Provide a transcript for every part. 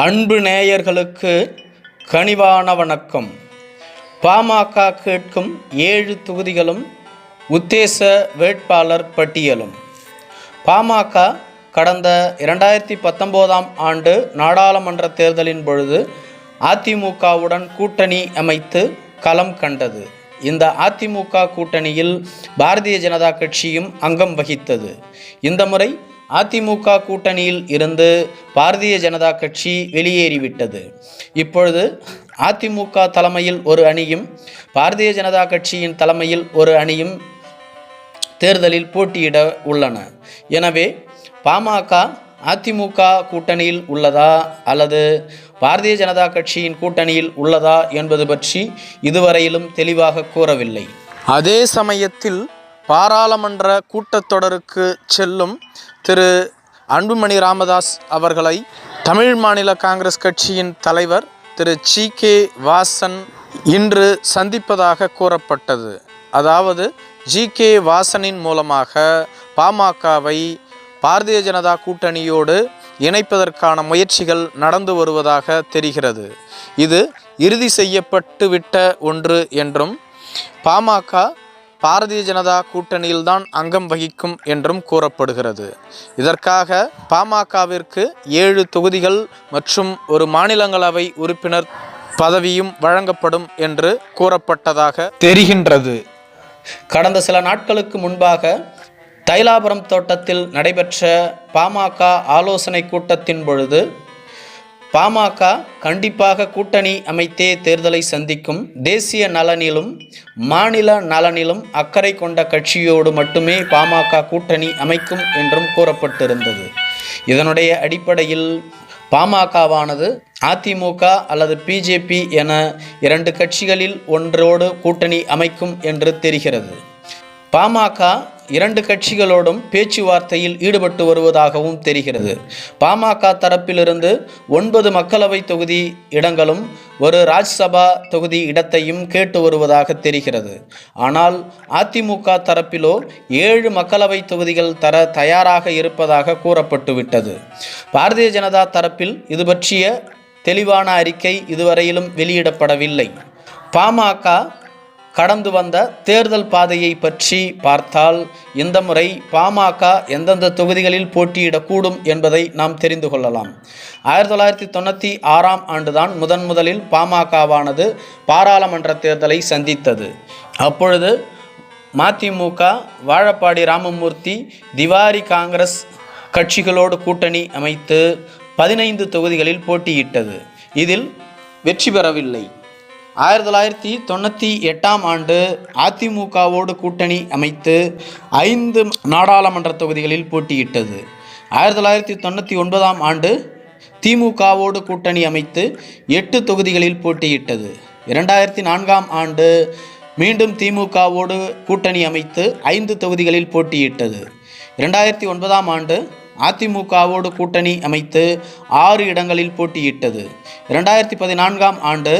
அன்பு நேயர்களுக்கு கனிவான வணக்கம். பாமக கேட்கும் ஏழு தொகுதிகளும் உத்தேச வேட்பாளர் பட்டியலும். பாமக கடந்த இரண்டாயிரத்தி பத்தொம்போதாம் ஆண்டு நாடாளுமன்ற தேர்தலின் பொழுது அதிமுகவுடன் கூட்டணி அமைத்து களம் கண்டது. இந்த அதிமுக கூட்டணியில் பாரதிய ஜனதா கட்சியும் அங்கம் வகித்தது. இந்த முறை அதிமுக கூட்டணியில் இருந்து பாரதிய ஜனதா கட்சி வெளியேறிவிட்டது. இப்பொழுது அதிமுக தலைமையில் ஒரு அணியும் பாரதிய ஜனதா கட்சியின் தலைமையில் ஒரு அணியும் தேர்தலில் போட்டியிட உள்ளன. எனவே பாமக அதிமுக கூட்டணியில் உள்ளதா அல்லது பாரதிய ஜனதா கட்சியின் கூட்டணியில் உள்ளதா என்பது பற்றி இதுவரையிலும் தெளிவாக கூறவில்லை. அதே சமயத்தில் பாராளுமன்ற கூட்டத்தொடருக்கு செல்லும் திரு அன்புமணி ராமதாஸ் அவர்களை தமிழ் மாநில காங்கிரஸ் கட்சியின் தலைவர் திரு சி கே வாசன் இன்று சந்திப்பதாக கூறப்பட்டது. அதாவது ஜி கே வாசனின் மூலமாக பாமகவை பாரதிய ஜனதா கூட்டணியோடு இணைப்பதற்கான முயற்சிகள் நடந்து வருவதாக தெரிகிறது. இது இறுதி செய்யப்பட்டு விட்ட ஒன்று என்றும் பாமக பாரதிய ஜனதா கூட்டணியில்தான் அங்கம் வகிக்கும் என்றும் கூறப்படுகிறது. இதற்காக பாமகவிற்கு ஏழு தொகுதிகள் மற்றும் ஒரு மாநிலங்களவை உறுப்பினர் பதவியும் வழங்கப்படும் என்று கூறப்பட்டதாக தெரிகின்றது. கடந்த சில நாட்களுக்கு முன்பாக தைலாபுரம் தோட்டத்தில் நடைபெற்ற பாமக ஆலோசனை கூட்டத்தின் பொழுது பாமக கண்டிப்பாக கூட்டணி அமைத்தே தேர்தலை சந்திக்கும் தேசிய நலனிலும் மாநில நலனிலும் அக்கறை கொண்ட கட்சியோடு மட்டுமே பாமக கூட்டணி அமைக்கும் என்றும் கூறப்பட்டிருந்தது. இதனுடைய அடிப்படையில் பாமகவானது அதிமுக அல்லது பிஜேபி என இரண்டு கட்சிகளில் ஒன்றோடு கூட்டணி அமைக்கும் என்று தெரிகிறது. பாமக இரண்டு கட்சிகளோடும் பேச்சுவார்த்தையில் ஈடுபட்டு வருவதாகவும் தெரிகிறது. பாமக தரப்பிலிருந்து ஒன்பது மக்களவை தொகுதி இடங்களும் ஒரு ராஜ்சபா தொகுதி இடத்தையும் கேட்டு வருவதாக தெரிகிறது. ஆனால் அதிமுக தரப்பிலோ ஏழு மக்களவை தொகுதிகள் தர தயாராக இருப்பதாக கூறப்பட்டுவிட்டது. பாரதிய ஜனதா தரப்பில் இது பற்றிய தெளிவான அறிக்கை இதுவரையிலும் வெளியிடப்படவில்லை. பாமக கடந்து வந்த தேர்தல் பாதையை பற்றி பார்த்தால் இந்த முறை பாமக எந்தெந்த தொகுதிகளில் போட்டியிடக்கூடும் என்பதை நாம் தெரிந்து கொள்ளலாம். ஆயிரத்தி தொள்ளாயிரத்தி தொண்ணூற்றி ஆறாம் ஆண்டுதான் முதன் முதலில் பாமகவானது பாராளுமன்ற தேர்தலை சந்தித்தது. அப்பொழுது மதிமுக வாழப்பாடி ராமமூர்த்தி திவாரி காங்கிரஸ் கட்சிகளோடு கூட்டணி அமைத்து பதினைந்து தொகுதிகளில் போட்டியிட்டது. இதில் வெற்றி பெறவில்லை. ஆயிரத்தி தொள்ளாயிரத்தி தொண்ணூற்றி எட்டாம் ஆண்டு அதிமுகவோடு கூட்டணி அமைத்து ஐந்து நாடாளுமன்ற தொகுதிகளில் போட்டியிட்டது. ஆயிரத்தி தொள்ளாயிரத்தி தொண்ணூற்றி ஒன்பதாம் ஆண்டு திமுகவோடு கூட்டணி அமைத்து எட்டு தொகுதிகளில் போட்டியிட்டது. இரண்டாயிரத்தி நான்காம் ஆண்டு மீண்டும் திமுகவோடு கூட்டணி அமைத்து ஐந்து தொகுதிகளில் போட்டியிட்டது. இரண்டாயிரத்தி ஒன்பதாம் ஆண்டு அதிமுகவோடு கூட்டணி அமைத்து ஆறு இடங்களில் போட்டியிட்டது. இரண்டாயிரத்தி பதினான்காம் ஆண்டு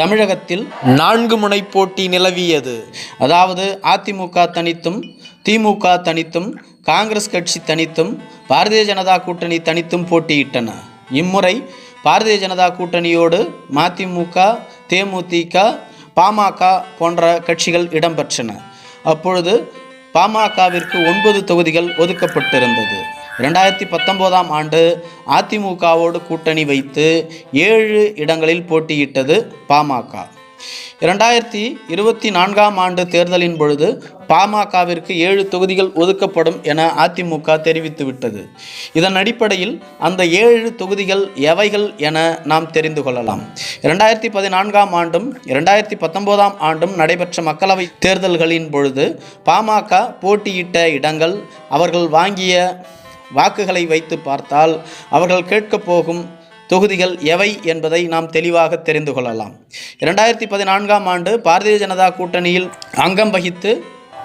தமிழகத்தில் நான்கு முனை போட்டி நிலவியது. அதாவது அதிமுக தனித்தும் திமுக தனித்தும் காங்கிரஸ் கட்சி தனித்தும் பாரதிய ஜனதா கூட்டணி தனித்தும் போட்டியிட்டன. இம்முறை பாரதிய ஜனதா கூட்டணியோடு மதிமுக தேமுதிக பாமக போன்ற கட்சிகள் இடம்பெற்றன. அப்பொழுது பாமகவிற்கு ஒன்பது தொகுதிகள் ஒதுக்கப்பட்டிருந்தது. இரண்டாயிரத்தி பத்தொம்போதாம் ஆண்டு அதிமுகவோடு கூட்டணி வைத்து ஏழு இடங்களில் போட்டியிட்டது பாமக. இரண்டாயிரத்தி இருபத்தி நான்காம் ஆண்டு தேர்தலின் பொழுது பாமகவிற்கு ஏழு தொகுதிகள் ஒதுக்கப்படும் என அதிமுக தெரிவித்துவிட்டது. இதன் அடிப்படையில் அந்த ஏழு தொகுதிகள் எவைகள் என நாம் தெரிந்து கொள்ளலாம். இரண்டாயிரத்தி பதினான்காம் ஆண்டும் இரண்டாயிரத்தி பத்தொம்போதாம் ஆண்டும் நடைபெற்ற மக்களவை தேர்தல்களின் பொழுது பாமக போட்டியிட்ட இடங்கள் அவர்கள் வாங்கிய வாக்குகளை வைத்து பார்த்தால் அவர்கள் கேட்கப் போகும் தொகுதிகள் எவை என்பதை நாம் தெளிவாக தெரிந்து கொள்ளலாம். இரண்டாயிரத்தி பதினான்காம் ஆண்டு பாரதிய ஜனதா கூட்டணியில் அங்கம் வகித்து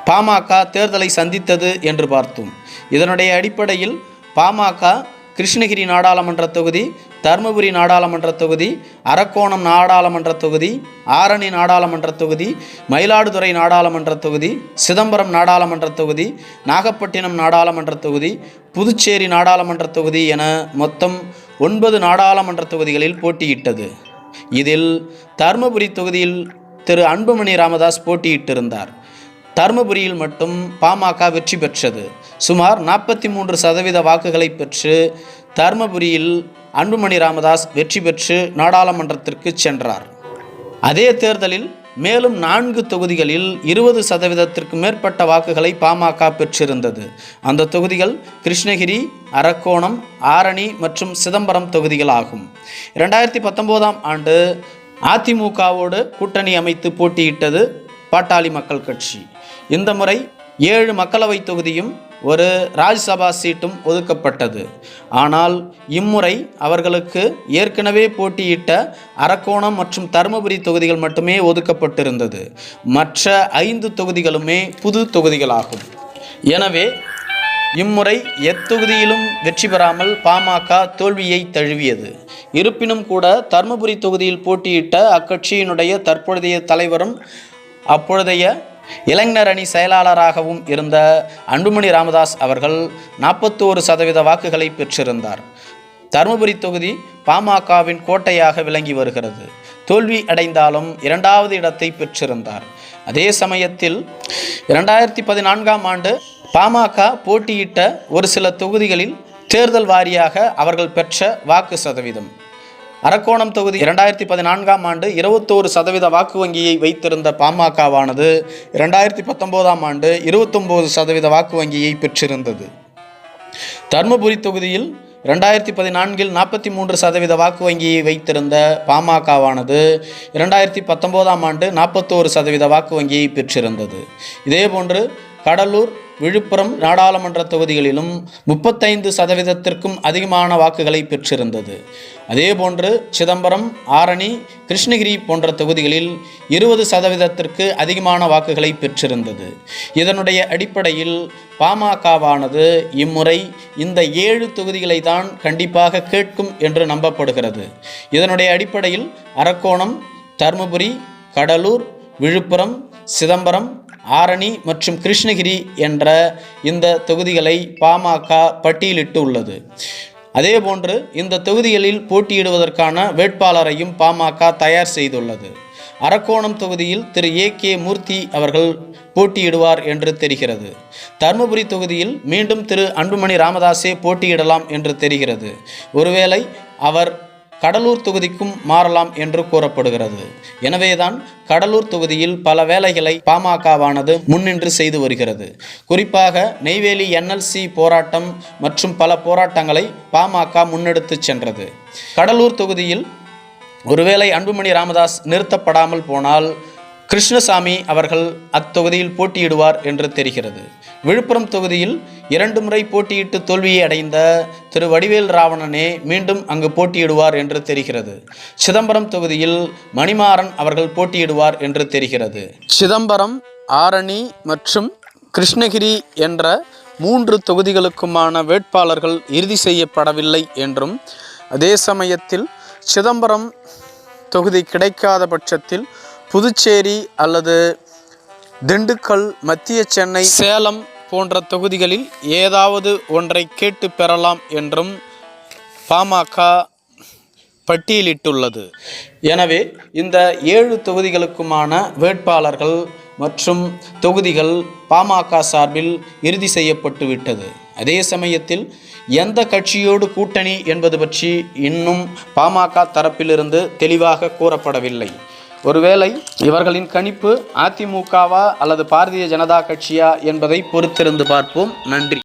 பாமக தேர்தலை சந்தித்தது என்று பார்த்தோம். இதனுடைய அடிப்படையில் பாமக கிருஷ்ணகிரி நாடாளுமன்ற தொகுதி தருமபுரி நாடாளுமன்ற தொகுதி அரக்கோணம் நாடாளுமன்ற தொகுதி ஆரணி நாடாளுமன்ற தொகுதி மயிலாடுதுறை நாடாளுமன்ற தொகுதி சிதம்பரம் நாடாளுமன்ற தொகுதி நாகப்பட்டினம் நாடாளுமன்ற தொகுதி புதுச்சேரி நாடாளுமன்ற தொகுதி என மொத்தம் ஒன்பது நாடாளுமன்ற தொகுதிகளில் போட்டியிட்டது. இதில் தருமபுரி தொகுதியில் திரு அன்புமணி ராமதாஸ் போட்டியிட்டிருந்தார். தருமபுரியில் மட்டும் பாமக வெற்றி பெற்றது. சுமார் நாற்பத்தி மூன்று சதவீத வாக்குகளை பெற்று தருமபுரியில் அன்புமணி ராமதாஸ் வெற்றி பெற்று நாடாளுமன்றத்திற்கு சென்றார். அதே தேர்தலில் மேலும் நான்கு தொகுதிகளில் இருபது சதவீதத்திற்கு மேற்பட்ட வாக்குகளை பாமக பெற்றிருந்தது. அந்த தொகுதிகள் கிருஷ்ணகிரி அரக்கோணம் ஆரணி மற்றும் சிதம்பரம் தொகுதிகள் ஆகும் இரண்டாயிரத்தி பத்தொம்போதாம் ஆண்டு அதிமுகவோடு கூட்டணி அமைத்து போட்டியிட்டது பாட்டாளி மக்கள் கட்சி. இந்த முறை ஏழு மக்களவைத் தொகுதியும் ஒரு ராஜ்யசபா சீட்டும் ஒதுக்கப்பட்டது. ஆனால் இம்முறை அவர்களுக்கு ஏற்கனவே போட்டியிட்ட அரக்கோணம் மற்றும் தருமபுரி தொகுதிகள் மட்டுமே ஒதுக்கப்பட்டிருந்தது. மற்ற ஐந்து தொகுதிகளுமே புது தொகுதிகளாகும். எனவே இம்முறை எத்தொகுதியிலும் வெற்றி பெறாமல் பாமக தோல்வியை தழுவியது. இருப்பினும் கூட தருமபுரி தொகுதியில் போட்டியிட்ட அக்கட்சியினுடைய தற்பொழுதைய தலைவரும் அப்பொழுதைய இளைஞர் அணி செயலாளராகவும் இருந்த அன்புமணி ராமதாஸ் அவர்கள் நாற்பத்தோரு சதவீத வாக்குகளை பெற்றிருந்தார். தருமபுரி தொகுதி பாமகவின் கோட்டையாக விளங்கி வருகிறது. தோல்வி அடைந்தாலும் இரண்டாவது இடத்தை பெற்றிருந்தார். அதே சமயத்தில் இரண்டாயிரத்தி பதினான்காம் ஆண்டு பாமக போட்டியிட்ட ஒரு சில தொகுதிகளில் தேர்தல் வாரியாக அவர்கள் பெற்ற வாக்கு சதவீதம். அரக்கோணம் தொகுதி இரண்டாயிரத்தி பதினான்காம் ஆண்டு இருபத்தோரு சதவீத வாக்கு வங்கியை வைத்திருந்த பாமகவானது இரண்டாயிரத்தி பத்தொம்போதாம் ஆண்டு இருபத்தொம்போது சதவீத வாக்கு வங்கியை பெற்றிருந்தது. தர்மபுரி தொகுதியில் இரண்டாயிரத்தி பதினான்கில் நாற்பத்தி மூன்று சதவீத வாக்கு வங்கியை வைத்திருந்த பாமகவானது இரண்டாயிரத்தி பத்தொம்போதாம் ஆண்டு நாற்பத்தோரு சதவீத வாக்கு வங்கியை பெற்றிருந்தது. இதேபோன்று கடலூர் விழுப்புரம் நாடாளுமன்ற தொகுதிகளிலும் முப்பத்தைந்து சதவீதத்திற்கும் அதிகமான வாக்குகளை பெற்றிருந்தது. அதேபோன்று சிதம்பரம் ஆரணி கிருஷ்ணகிரி போன்ற தொகுதிகளில் இருபது சதவீதத்திற்கு அதிகமான வாக்குகளை பெற்றிருந்தது. இதனுடைய அடிப்படையில் பாமகவானது இம்முறை இந்த ஏழு தொகுதிகளை தான் கண்டிப்பாக கேட்கும் என்று நம்பப்படுகிறது. இதனுடைய அடிப்படையில் அரக்கோணம் தருமபுரி கடலூர் விழுப்புரம் சிதம்பரம் ஆரணி மற்றும் கிருஷ்ணகிரி என்ற இந்த தொகுதிகளை பாமக பட்டியலிட்டு உள்ளது. அதேபோன்று இந்த தொகுதிகளில் போட்டியிடுவதற்கான வேட்பாளரையும் பாமக தயார் செய்துள்ளது. அரக்கோணம் தொகுதியில் திரு. ஏ. கே. மூர்த்தி அவர்கள் போட்டியிடுவார் என்று தெரிகிறது. தருமபுரி தொகுதியில் மீண்டும் திரு. அன்புமணி ராமதாஸே போட்டியிடலாம் என்று தெரிகிறது. ஒருவேளை அவர் கடலூர் தொகுதிக்கும் மாறலாம் என்று கூறப்படுகிறது. எனவேதான் கடலூர் தொகுதியில் பல வேலைகளை பாமகவானது முன்னின்று செய்து வருகிறது. குறிப்பாக நெய்வேலி என்எல்சி போராட்டம் மற்றும் பல போராட்டங்களை பாமக முன்னெடுத்து சென்றது. கடலூர் தொகுதியில் ஒருவேளை அன்புமணி ராமதாஸ் நிறுத்தப்படாமல் போனால் கிருஷ்ணசாமி அவர்கள் அத்தொகுதியில் போட்டியிடுவார் என்று தெரிகிறது. விழுப்புரம் தொகுதியில் இரண்டு முறை போட்டியிட்டு தோல்வியை அடைந்த திரு. வடிவேல் ராவணனே மீண்டும் அங்கு போட்டியிடுவார் என்று தெரிகிறது. சிதம்பரம் தொகுதியில் மணிமாறன் அவர்கள் போட்டியிடுவார் என்று தெரிகிறது. சிதம்பரம் ஆரணி மற்றும் கிருஷ்ணகிரி என்ற மூன்று தொகுதிகளுக்குமான வேட்பாளர்கள் இறுதி செய்யப்படவில்லை என்றும் அதே சமயத்தில் சிதம்பரம் தொகுதி கிடைக்காத பட்சத்தில் புதுச்சேரி அல்லது திண்டுக்கல் மத்திய சென்னை சேலம் போன்ற தொகுதிகளில் ஏதாவது ஒன்றை கேட்டு பெறலாம் என்றும் பாமக பட்டியலிட்டுள்ளது. எனவே இந்த ஏழு தொகுதிகளுக்குமான வேட்பாளர்கள் மற்றும் தொகுதிகள் பாமக சார்பில் இறுதி செய்யப்பட்டு விட்டது. அதே சமயத்தில் எந்த கட்சியோடு கூட்டணி என்பது பற்றி இன்னும் பாமக தரப்பிலிருந்து தெளிவாக கூறப்படவில்லை. ஒருவேளை இவர்களின் கணிப்பு அதிமுகவா அல்லது பாரதிய ஜனதா கட்சியா என்பதை பொறுத்திருந்து பார்ப்போம். நன்றி.